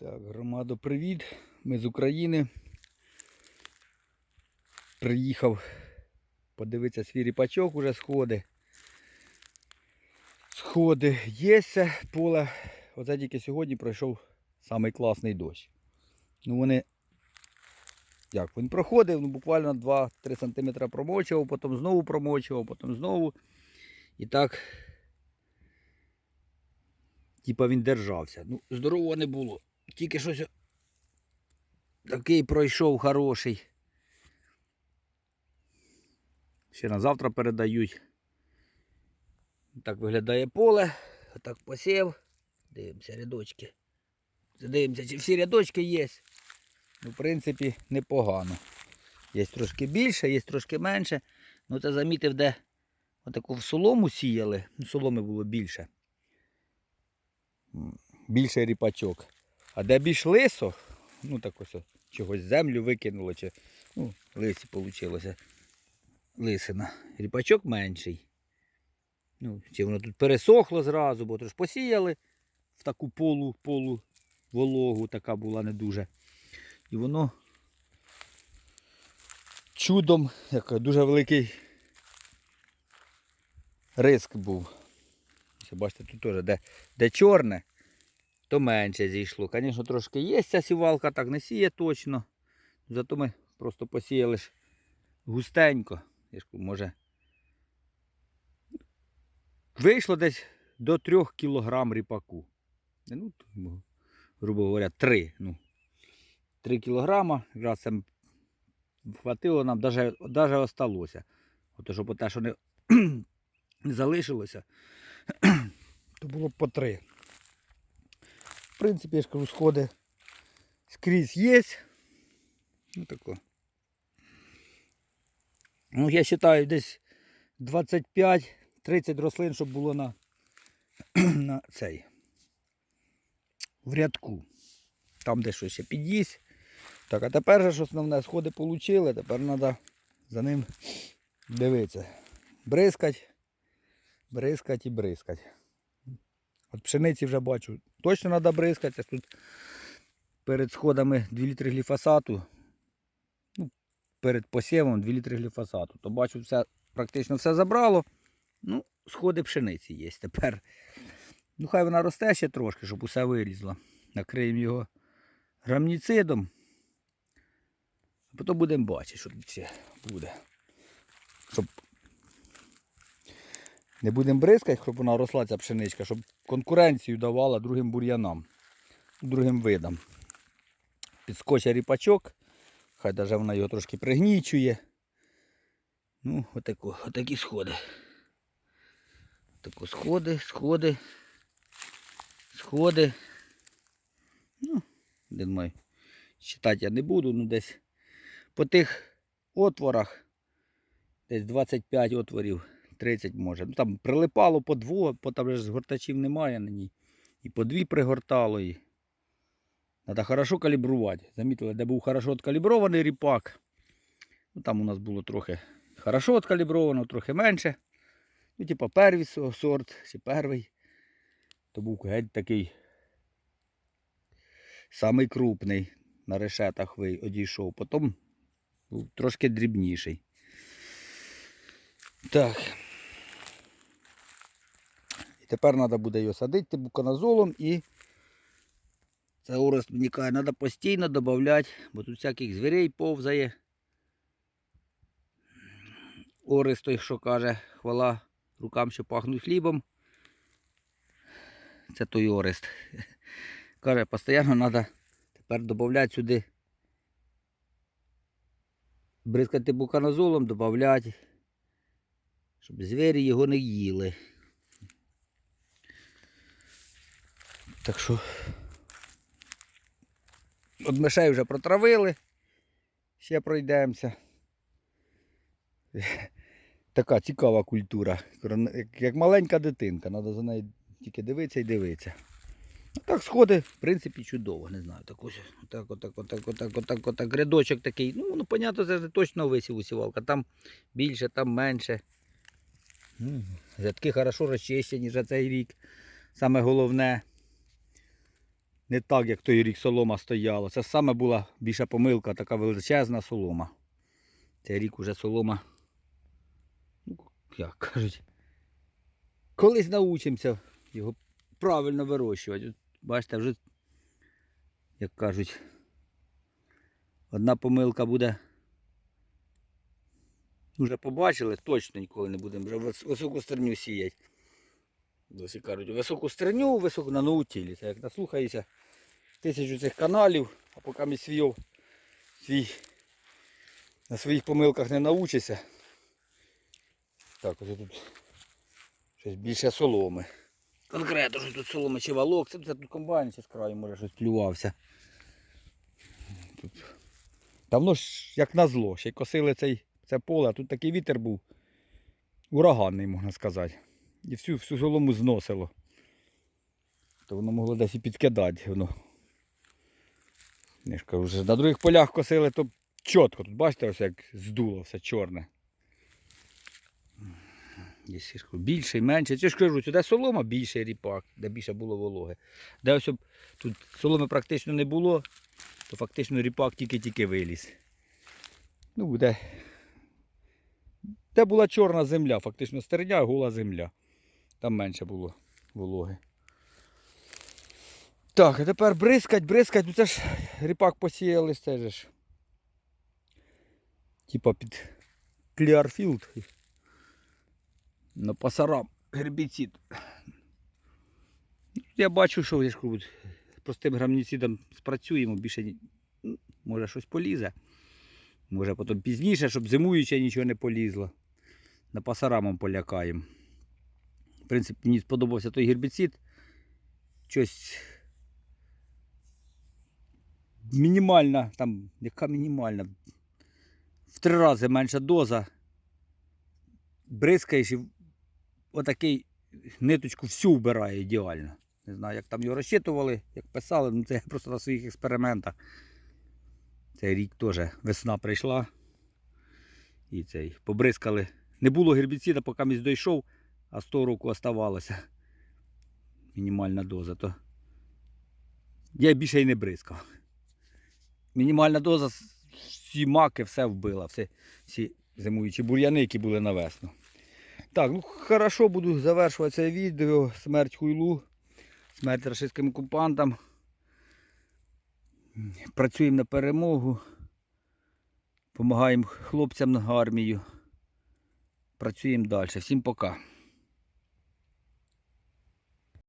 Так, громадо, привіт. Ми з України. Приїхав подивитися свій ріпачок, уже сходи. Сходи є поле. Оце тільки сьогодні пройшов самий класний дощ. Ну вони. Як він проходив, ну буквально 2-3 см промочував, потім знову промочував, потім знову. І так. Типа він держався. Ну, здорового не було. Тільки щось такий пройшов хороший. Ще на завтра передають. Так виглядає поле. Отак посів. Дивимося рядочки. Дивимося, чи всі рядочки є. Ну, в принципі, непогано. Є трошки більше, є трошки менше. Ну це замітив, де отаку в солому сіяли. Ну, соломи було більше. Більше ріпачок. А де більш лисо, ну так ось чогось землю викинуло, чи ну, лисі вийшло. Лисина. Ріпачок менший. Ну, чи воно тут пересохло зразу, бо тож посіяли в таку полу, полу вологу, така була не дуже. І воно чудом, як дуже великий риск був. Бачите, тут теж де, де чорне, то менше зійшло. Звісно, трошки є ця сівалка, так не сіє точно. Зато ми просто посіяли ж густенько. Може. Вийшло десь до 3 кг ріпаку. Ну, грубо говоря, 3. Ну, 3 кг. Якраз це хватило нам, навіть, осталося. Ото, щоб те, що не, залишилося, то було по 3. В принципі, я ж кажу, сходи скрізь є. Ну тако. Ну, я вважаю, десь 25-30 рослин, щоб було на, на цей. В рядку. Там де щось ще під'їсть. Так, а тепер же ж основне сходи отримали, тепер треба за ним дивитися. Бризкать, бризкать і бризкать. От пшениці вже бачу. Точно треба бризкати. Тут перед сходами 2 літри гліфосату. Ну, перед посівом 2 літри гліфосату. То бачу, все, практично все забрало. Ну, сходи пшениці є тепер. Ну, хай вона росте ще трошки, щоб усе вилізло. Накриємо його грамніцидом. Потім будемо бачити, що тут буде. Щоб не будемо бризкати, щоб вона росла ця пшеничка, щоб конкуренцію давала другим бур'янам, другим видам. Підскочить ріпачок, хай навіть вона його трошки пригнічує. Ну, отако, отакі сходи. Тако сходи, сходи, сходи. Ну, де мой. Читати я не буду, ну десь по тих отворах, десь 25 отворів, 30 може. Ну там прилипало по двох, бо там ж гортачів немає на ній. І по дві пригортало. І... Треба хорошо калібрувати. Замітили, де був хорошо откалібрований ріпак. Ну, там у нас було трохи хорошо откалібровано, трохи менше. Ну, типа перший сорт, чи перший. То був геть такий самий крупний на решетах одійшов. Потім був трошки дрібніший. Так. Тепер треба буде його садити буканазолом і це орест каже, треба постійно додати, бо тут всяких звірей повзає. Орест той, що каже, хвала рукам, що пахнуть хлібом. Це той орест. Каже, постійно треба тепер додати сюди. Бризкати буканозолом, додати, щоб звірі його не їли. Так що от мишей вже протравили. Ще пройдемося. Така цікава культура. Як, маленька дитинка, треба за нею тільки дивитися і дивитися. Ну, Так, сходи, в принципі, чудово, не знаю. Так ось, отак, отак, отак, отак, отак, отак, рядочок такий. Ну, ну, понятно, це ж точно висів усівалка. Там більше, там менше. Рядки хорошо розчищені за цей рік. Саме головне. Не так, як той рік солома стояла. Це саме була більша помилка, така величезна солома. Цей рік уже солома. Ну, як кажуть. Колись научимося його правильно вирощувати. Бачите, вже, як кажуть, одна помилка буде. Вже побачили, точно ніколи не будемо вже високу стерню сіяти. Досі кажуть, високу стерню, високу на наутілі. Це як наслухаєшся тисячу цих каналів, а поки мій свій, свій на своїх помилках не научишся. Так, ось тут щось більше соломи. Конкретно, що тут соломи чи валок, це тут комбайн ще з краю, може щось плювався. Тут. Давно ж як назло, ще й косили цей, це поле, а тут такий вітер був ураганний, можна сказати. І всю, всю солому зносило. То воно могло десь і підкидати. Воно. Я ж кажу, вже на других полях косили, то чітко. Тут бачите, ось як здуло все чорне. Більше і менше. Це ж кажу, сюди солома більше ріпак, де більше було вологи. Де ось тут соломи практично не було, то фактично ріпак тільки-тільки виліз. Ну, буде. Де була чорна земля, фактично стерня, гола земля. Там менше було вологи. Так, а тепер бризкать, бризкать, ну це ж ріпак посіяли, це ж. Типа під Кліарфілд. На пасарам гербіцид. Я бачу, що я ж простим грамніцидом спрацюємо, більше ну, може щось полізе. Може потім пізніше, щоб зимуюче нічого не полізло. На пасарамом полякаємо. Принципі, мені сподобався той гербіцид. Щось мінімальна, там, яка мінімальна. В три рази менша доза. Бризкаєш і отакий ниточку всю вбирає ідеально. Не знаю, як там його розчитували, як писали, ну це просто на своїх експериментах. Цей рік теж весна прийшла. І цей побризкали. Не було гербіцида, поки місь дійшов, а 100 року оставалося. Мінімальна доза. То я більше й не бризкав. Мінімальна доза всі маки, все вбила, все, всі зимуючі бур'яни, які були на весну. Так, ну хорошо, буду завершувати це відео. Смерть хуйлу, смерть рашистським окупантам. Працюємо на перемогу. Помагаємо хлопцям на армію. Працюємо далі. Всім пока.